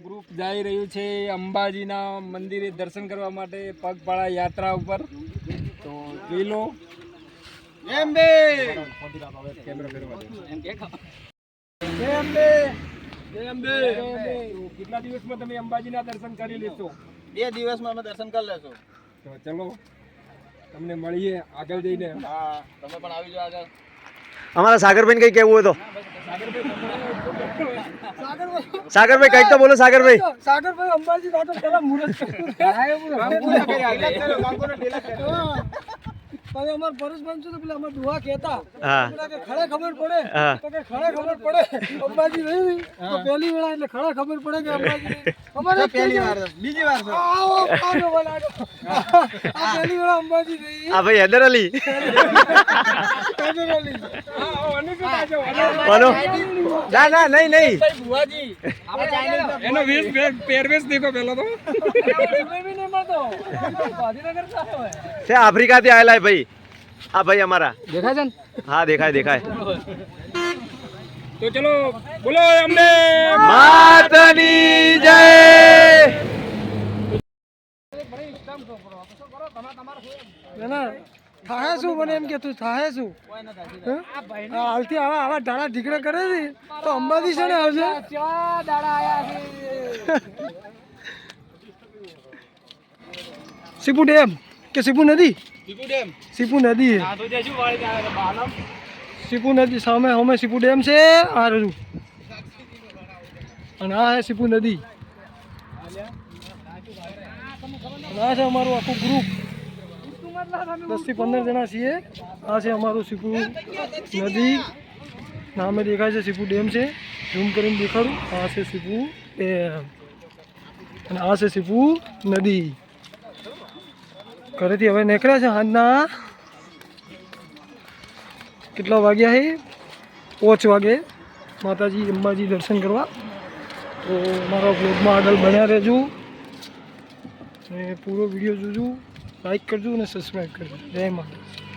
Group જઈ રહ્યું છે અંબાજીના મંદિરે દર્શન કરવા માટે પગપાળા યાત્રા ઉપર. તો જોઈ લો. જય અંબે. કેટલા દિવસમાં તમે અંબાજીના દર્શન કરી લેશો? બે દિવસમાં અમે દર્શન કરી લેશો. તો ચલો તમને મળીએ આગળ જઈને. હા તમે પણ આવી જાઓ આગળ. અમારા સાગરબેન કઈ કેવું હોય તો. સાગરભાઈ કંઈક તો બોલો સાગરભાઈ. સાગરભાઈ અંબાજી કાંટો પેલા મુરત હવે અમાર પરેશભાઈ છે તો પેલા અમાર દુઆ કહેતા. કે ખરે ખબર પડે? તો કે ખરે ખબર પડે. અંબાજી રહી તો પહેલી વેળા એટલે ખરે ખબર પડે કે અંબાજી. અમારે પહેલી વાર બીજી વાર આવો આવો બોલા આ પહેલી વેળા અંબાજી રહી. આ ભાઈ હૈદર અલી ના ના નહીં નહીં. એનો વેશ પે- પહેરવેશ દેખો પેલો તો. છે આફ્રિકાથી આવેલા હે ભાઈ. આ ભાઈ અમારા. દેખાય છે ને? હા દેખાય દેખાય. તો ચલો બોલો અમને. માતાની જય. ના. થાહે શું? મને એમ કે તું થાય શું? હે? આ હાલથી આવા આવા ઢાળા ઢીકડે કરે છે? તો અંબાજી છે ને આવશે? સીપુ ડેમ. કે સીપુ નદી? સીપુ નદી સીપુ નદી સામે અમે સીપુ ડેમ છે. આ રજુ અને આ છે સીપુ નદી. આ છે અમારું આખું ગ્રુપ દસથી પંદર જણા છીએ. આ છે અમારું સીપુ નદી. નામે દેખાય છે સીપુ ડેમ છે. ઝૂમ કરીને દેખાડું. આ છે સીપુ ડેમ. અને આ છે સીપુ નદી. ઘરેથી હવે નીકળ્યા છે સાંજના કેટલા વાગ્યા છે પાંચ વાગે. માતાજી, અંબાજી દર્શન કરવા. તો મારા બ્લોગમાં આગળ બન્યા રહેજો. અને પૂરો વીડિયો જોજો. લાઈક કરજો અને સબસ્ક્રાઈબ કરજો. જય માતા